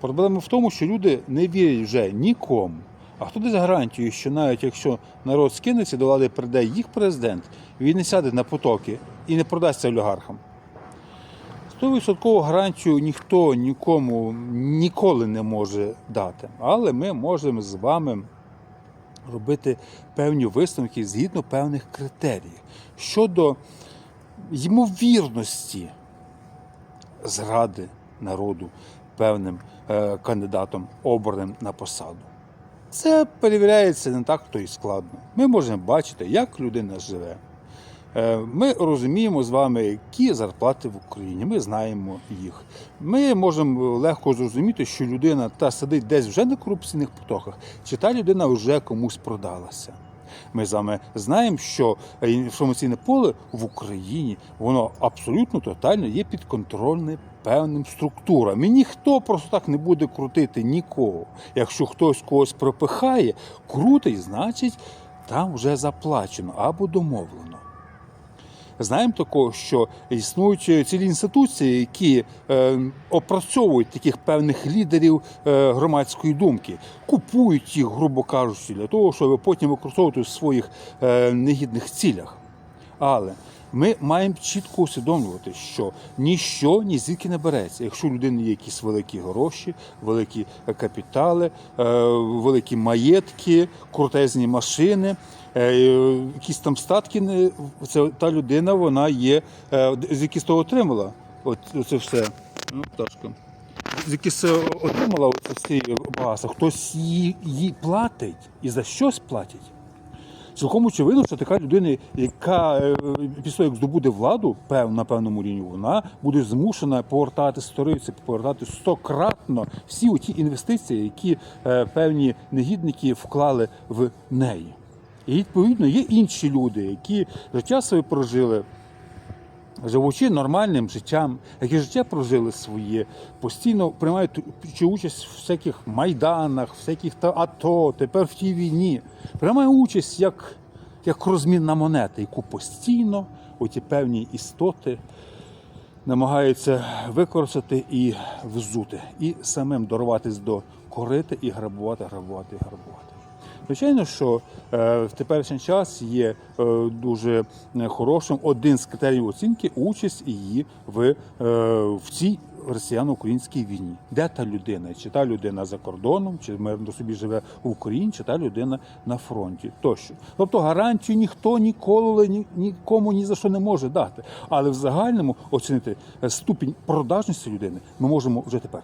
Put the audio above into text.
Проблема в тому, що люди не вірять вже нікому. А хто дасть гарантію, що навіть якщо народ скинеться, до влади прийде їх президент, він не сяде на потоки і не продасться олігархам. Стовідсоткову гарантію ніхто нікому ніколи не може дати. Але ми можемо з вами робити певні висновки згідно певних критеріїв щодо ймовірності зради народу певним е, кандидатом обраним на посаду. Це перевіряється не так, то і складно. Ми можемо бачити, як людина живе. Е, Ми розуміємо з вами, які зарплати в Україні. Ми знаємо їх. Ми можемо легко зрозуміти, що людина та сидить десь вже на корупційних потоках, чи та людина вже комусь продалася. Ми з вами знаємо, що інформаційне поле в Україні воно абсолютно тотально є підконтрольне певним структурам. І ніхто просто так не буде крутити нікого. Якщо хтось когось пропихає, крутить, значить там вже заплачено або домовлено. Знаємо також, що існують цілі інституції, які е, опрацьовують таких певних лідерів е, громадської думки, купують їх, грубо кажучи, для того, щоб потім використовувати в своїх е, негідних цілях. Але ми маємо чітко усвідомлювати, що ніщо ні звідки не береться. Якщо у людини є якісь великі гроші, великі капітали, е, великі маєтки, крутезні машини, е, якісь там статки, це та людина, вона є, е, з того отримала. От це все. Ну, пташка. Звідки це отримала оце всі багатства, хтось її, її платить і за щось платить. Цілком очевидно, що така людина, яка е, після як здобуде владу на певному рівні, вона буде змушена повертати сторицю, повертати стократно всі ті інвестиції, які е, певні негідники вклали в неї. І відповідно є інші люди, які життя своє прожили живучи нормальним життям, які життя прожили своє, постійно приймають участь в всяких майданах, всяких та АТО, тепер в тій війні. Приймає участь як, як розмінна монета, яку постійно оті певні істоти намагаються використати і взути, і самим дорватися до корити і грабувати, грабувати, грабувати. Звичайно, що е, в теперішній час є е, дуже е, хорошим один з критеріїв оцінки участь її в, в цій росіяно-українській війні. Де та людина? Чи та людина за кордоном, чи мирно собі живе в Україні, чи та людина на фронті тощо. Тобто гарантію ніхто ніколи ні, нікому ні за що не може дати. Але в загальному оцінити ступінь продажності людини ми можемо вже тепер.